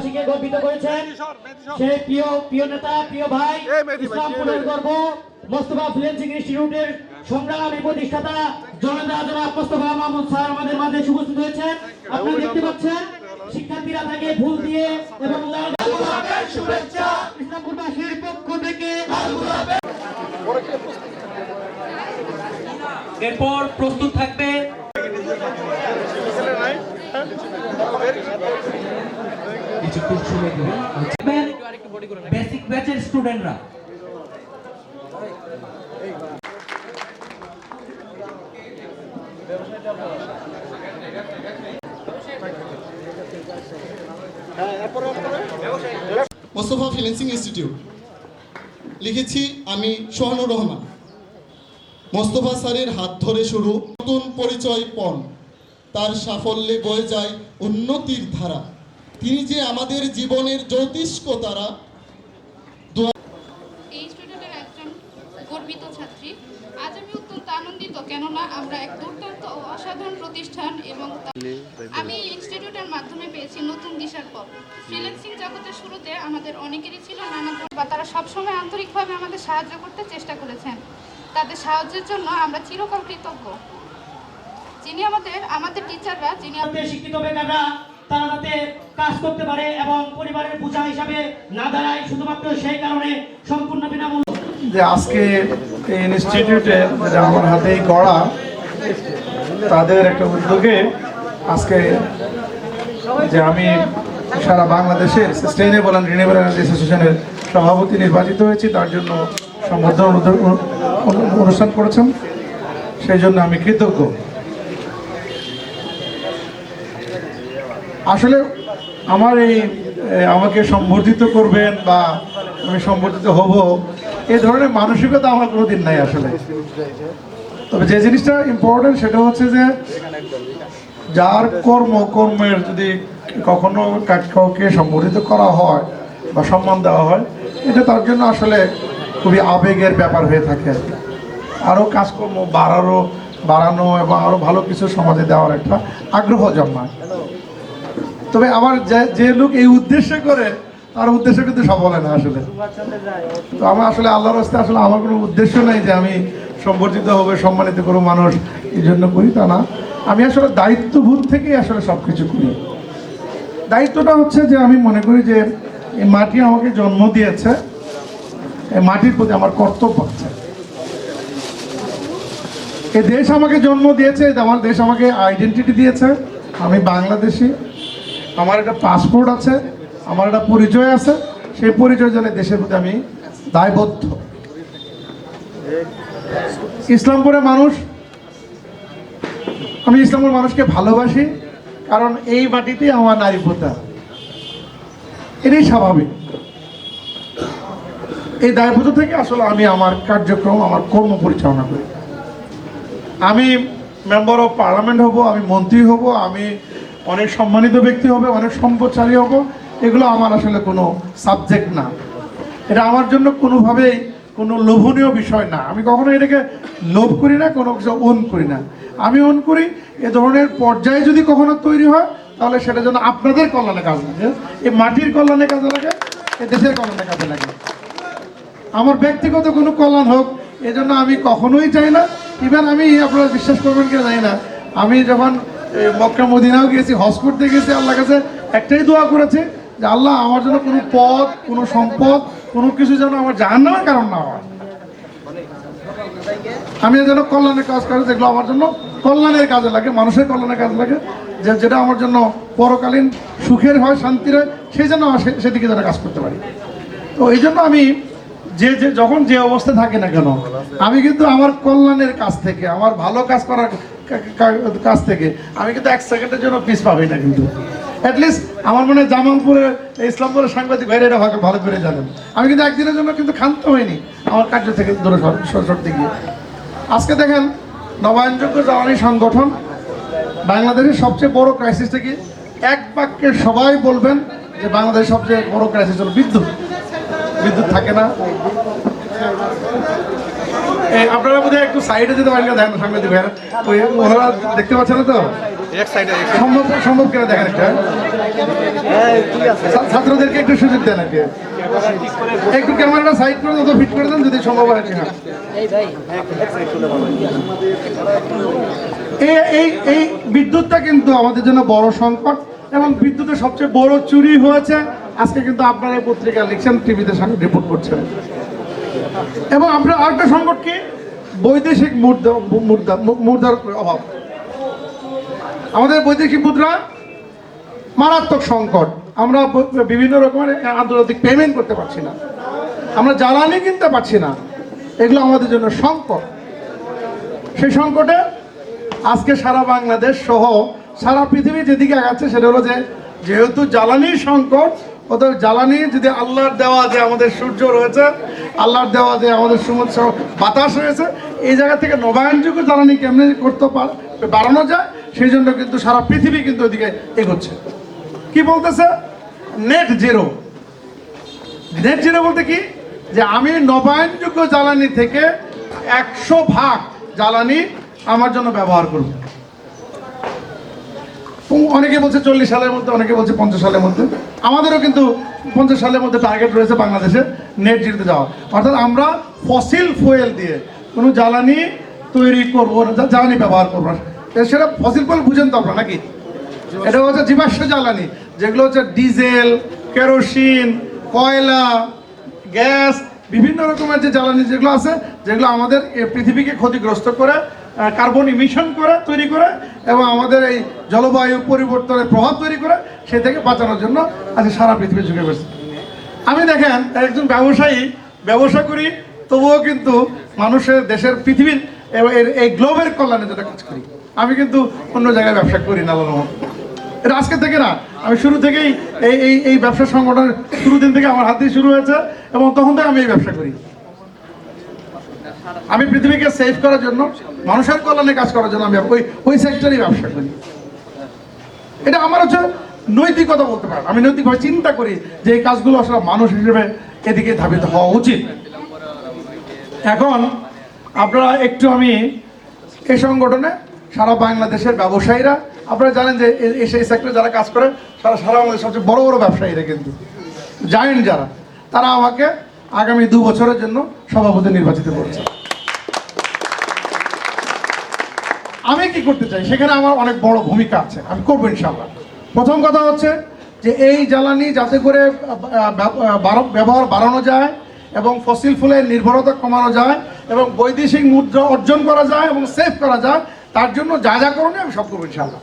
বাসীকে গর্বিত করেছেন। সেই প্রিয় প্রিয় নেতা প্রিয় ভাই ইসলামপুরের গর্ব মোস্তফা ফিলেন্সিং ইনস্টিটিউটের সংগ্রামী প্রতিষ্ঠাতা জনতা জনাব মোস্তফা মাহমুদ স্যার আমাদের মাঝে উপস্থিত হয়েছেন। আপনি দেখতে পাচ্ছেন শিক্ষার্থীরা তাকে ভুল দিয়ে এবং লাল গোলাপের শুভেচ্ছা ইসলামপুরবাসীর পক্ষ থেকে এরপর প্রস্তুত থাকবে। কিছুক্ষণ সময় বেসিক ব্যাচের স্টুডেন্টরা মোস্তফা ফিন্যান্সিং ইনস্টিটিউট। লিখেছি আমি সোহানুর রহমান। মোস্তফা স্যারের হাত ধরে শুরু। নতুন পরিচয় পণ। তার সাফল্যে বয়ে যায় উন্নতির ধারা। তিনি যে আমাদের জীবনের জ্যোতিষ্ক তারা এই স্টুডেন্টের একজন গর্বিত ছাত্রী। আজ আমি অত্যন্ত আনন্দিত কেননা আমরা এক দুর্দান্ত ও অসাধারণ প্রতিষ্ঠান এবং আমি এই ইনস্টিটিউটের মাধ্যমে পেয়েছি নতুন দিশার পথ। ফ্রিল্যান্সিং জগতের শুরুতে আমাদের অনেকেরই ছিল নানা বা তারা সবসময় আন্তরিকভাবে আমাদের সাহায্য করতে চেষ্টা করেছেন। তাদের সাহায্যের জন্য আমরা চিরকাল কৃতজ্ঞ। যিনি আমাদের আমাদের টিচাররা যিনি শিক্ষিত বেকাররা তারা যাতে কাজ করতে পারে এবং পরিবারের বোঝা হিসাবে না দাঁড়ায়, শুধুমাত্র সেই কারণে সম্পূর্ণ বিনামূল্য। যে আজকে এই ইনস্টিটিউটে যেটা আমার হাতেই গড়া, তাদের একটা উদ্যোগে আজকে যে আমি সারা বাংলাদেশের সাস্টেইনেবল অ্যান্ড রিনিউয়েবল এনার্জি অ্যাসোসিয়েশনের সভাপতি নির্বাচিত হয়েছি, তার জন্য সম্বর্ধনা অনু- অনু- অনুষ্ঠান করেছেন। সেই জন্য আমি কৃতজ্ঞ। আসলে আমার এই আমাকে সম্বর্ধিত করবেন বা আমি সম্বর্ধিত হব, এ ধরনের মানসিকতা আমার কোনোদিন নাই আসলে। তবে যে জিনিসটা ইম্পর্টেন্ট সেটা হচ্ছে যে, যার কর্ম, কর্মের যদি কখনো কাউকে সম্বর্ধিত করা হয় বা সম্মান দেওয়া হয়, এটা তার জন্য আসলে খুবই আবেগের ব্যাপার হয়ে থাকে আরও কাজকর্ম বাড়ারও বাড়ানো এবং আরও ভালো কিছু সমাজে দেওয়ার একটা আগ্রহ জন্মায়। তবে আমার যে লোক এই উদ্দেশ্য করে, তার উদ্দেশ্য কিন্তু সফল হয় না আসলে। তো আমার আসলে আল্লাহর রাস্তে আসলে আমার কোনো উদ্দেশ্য নেই যে আমি সম্বর্ধিত হবে, সম্মানিত কোনো মানুষ এই জন্য করি তা না। আমি আসলে দায়িত্ববোধ থেকেই আসলে সব কিছু করি। দায়িত্বটা হচ্ছে যে আমি মনে করি যে এই মাটি আমাকে জন্ম দিয়েছে, এই মাটির প্রতি আমার কর্তব্য আছে। এই দেশ আমাকে জন্ম দিয়েছে আমার দেশ আমাকে আইডেন্টিটি দিয়েছে। আমি বাংলাদেশি। আমার একটা পাসপোর্ট আছে, আমার একটা পরিচয় আছে, সেই পরিচয় জন্য দেশের প্রতি আমি দায়বদ্ধ। ইসলামপুরের মানুষ, আমি ইসলামের মানুষকে ভালোবাসি, কারণ এই মাটিতেই আমার নারী প্রথা এটাই স্বাভাবিক। এই দায়বদ্ধ থেকে আসলে আমি আমার কার্যক্রম, আমার কর্ম পরিচালনা করি। আমি মেম্বার অফ পার্লামেন্ট হব, আমি মন্ত্রী হব, আমি অনেক সম্মানিত ব্যক্তি হবে, অনেক সম্পদশালী হব, এগুলো আমার আসলে কোনো সাবজেক্ট না। এটা আমার জন্য কোনোভাবেই কোনো লোভনীয় বিষয় না। আমি কখনো এটাকে লোভ করি না, কোনো কিছু ওন করি না। আমি ওন করি, এ ধরনের পর্যায়ে যদি কখনো তৈরি হয়, তাহলে সেটা যেন আপনাদের কল্যাণে কাজে লাগে। এই মাটির কল্যাণে কাজে লাগে, এ দেশের কল্যাণে কাজে লাগে। আমার ব্যক্তিগত কোনো কল্যাণ হোক, এজন্য আমি কখনোই চাই না। ইভেন আমি আপনারা বিশ্বাস করবেন কিনা জানি না। আমি যখন মক্কা মদিনাও গিয়েছি হজ করতে গেছি আল্লাহ কাছে একটাই দোয়া করেছি যে আল্লাহ আমার জন্য কোনো পদ কোনো সম্পদ, কোনো কিছু যেন আমার জাহান্নামের কারণ না হয়। আমি যেন কল্যাণের কাজ করি, যেগুলো আমার জন্য কল্যাণের কাজে লাগে, মানুষের কল্যাণের কাজে লাগে, যে যেটা আমার জন্য পরকালীন সুখের হয়, শান্তির হয়, সেই জন্য সেদিকে যেন কাজ করতে পারি। তো এই জন্য আমি যে যে যখন যে অবস্থা থাকে না কেন, আমি কিন্তু আমার কল্যাণের কাছ থেকে, আমার ভালো কাজ করার কাছ থেকে। আমি কিন্তু এক সেকেন্ডের জন্য পিস পাবই না কিন্তু। অ্যাটলিস্ট আমার মনে হয় জামালপুরে ইসলামপুরের সাংবাদিক ভাইরা এটা ভালো করে জানেন। আমি কিন্তু একদিনের জন্য কিন্তু ক্ষান্ত হইনি আমার কার্য থেকে দূরে সর- সর- সরতে গিয়ে। আজকে দেখেন, নবায়নযোগ্য জ্বালানি সংগঠন বাংলাদেশের সবচেয়ে বড় ক্রাইসিসটা কি? এক বাক্যে সবাই বলবেন যে বাংলাদেশের সবচেয়ে বড় ক্রাইসিস হলো বিদ্যুৎ। বিদ্যুৎ থাকে না। আপনারা বোধহয় একটু সাইডে যেতে পারেন না দেখেন সাংবাদিক ভাইরা ওই ওনারা দেখতে পাচ্ছেন না তো? সম্ভব সম্ভব করে দেখেন একটা ছাত্রদেরকে একটু সুযোগ দেন আর একটু ক্যামেরাটা সাইড করে তত ফিট করে দেন যদি সম্ভব হয় কিনা এই এই এই বিদ্যুৎটা কিন্তু আমাদের জন্য বড় সংকট এবং বিদ্যুতের সবচেয়ে বড় চুরি হয়েছে। আজকে কিন্তু আপনারা এই পত্রিকা লিখছেন টিভিতে রিপোর্ট করছেন। এবং আমরা আরেকটা সংকট কি? বৈদেশিক মুদ্রা মুদ্রা, মুদ্রার অভাব। আমাদের বৈদেশিক মুদ্রা মারাত্মক সংকট। আমরা বিভিন্ন রকমের আন্তর্জাতিক পেমেন্ট করতে পারছি না। আমরা জ্বালানি কিনতে পারছি না। এগুলো আমাদের জন্য সংকট। সেই সংকটে আজকে সারা বাংলাদেশ সহ সারা পৃথিবী যেদিকে আগাচ্ছে সেটা হলো যে যেহেতু জ্বালানির সংকট, অতএব জ্বালানি যদি আল্লাহর দেওয়া যে আমাদের সূর্য রয়েছে, আল্লাহর দেওয়া যে আমাদের সমুদ্র বাতাস রয়েছে, এই জায়গা থেকে নবায়নযোগ্য জ্বালানি কেমনি করতে পার- বাড়ানো যায়, সেই জন্য কিন্তু সারা পৃথিবী কিন্তু ওইদিকে এগোচ্ছে। কি বলতেছে? নেট জিরো নেট জিরো বলতে কি? যে আমি নবায়নযোগ্য জ্বালানি থেকে একশো ভাগ জ্বালানি আমার জন্য ব্যবহার করব। অনেকে বলছে চল্লিশ সালের মধ্যে, অনেকে বলছে পঞ্চাশ সালের মধ্যে। আমাদেরও কিন্তু পঞ্চাশ সালের মধ্যে টার্গেট রয়েছে বাংলাদেশে নেট জিরোতে যাওয়া অর্থাৎ আমরা ফসিল ফুয়েল দিয়ে কোনো জ্বালানি তৈরি করব জ্বালানি ব্যবহার করব। না সেটা ফসিল ফুয়েল বুঝেন তো আপনারা নাকি? এটা হচ্ছে জীবাশ্ম জ্বালানি, যেগুলো হচ্ছে ডিজেল কেরোসিন কয়লা গ্যাস বিভিন্ন রকমের যে জ্বালানি যেগুলো আছে, যেগুলো আমাদের পৃথিবীকে ক্ষতিগ্রস্ত করে কার্বন ইমিশন করে, তৈরি করে এবং আমাদের এই জলবায়ু পরিবর্তনের প্রভাব তৈরি করে সে থেকে বাঁচানোর জন্য আজকে সারা পৃথিবী ঝুঁকে পড়ছে। আমি দেখেন, একজন ব্যবসায়ী, ব্যবসা করি, তবুও কিন্তু মানুষের দেশের পৃথিবীর এর- এই গ্লোবের কল্যাণে যেটা কাজ করি। আমি কিন্তু অন্য জায়গায় ব্যবসা করি না আল্লাহর এটা আজকে থেকে না, আমি শুরু থেকেই এই এই এই ব্যবসা সংগঠনের শুরু দিন থেকে আমার হাত দিয়ে শুরু হয়েছে এবং তখন থেকে আমি এই ব্যবসা করি। আমি পৃথিবীকে সেভ করার জন্য মানুষের কল্যাণে কাজ করার জন্য আমি ওই ওই সেক্টরেই ব্যবসা করি। এটা আমার হচ্ছে নৈতিকতা বলতে পারেন। আমি নৈতিকভাবে চিন্তা করি যে এই কাজগুলো আসলে মানুষ হিসেবে এদিকে ধাবিত হওয়া উচিত। এখন আপনারা একটু আমি এই সংগঠনে সারা বাংলাদেশের ব্যবসায়ীরা, আপনারা জানেন যে এই সেই সেক্টরে যারা কাজ করে, সারা সারা বাংলাদেশের সবচেয়ে বড় বড় ব্যবসায়ীরা কিন্তু। জানেন যারা, তারা আমাকে আগামী দু বছরের জন্য সভাপতি নির্বাচিত করেছে। আমি কি করতে চাই? সেখানে আমার অনেক বড় ভূমিকা আছে। আমি করব ইনশাল্লাহ প্রথম কথা হচ্ছে যে এই জ্বালানি যাতে করে ব্যবহার বাড়ানো যায় এবং ফসিল ফুলের নির্ভরতা কমানো যায় এবং বৈদেশিক মুদ্রা অর্জন করা যায় এবং সেভ করা যায়, তার জন্য যা যা করণীয় আমি সব করব ইনশাল্লাহ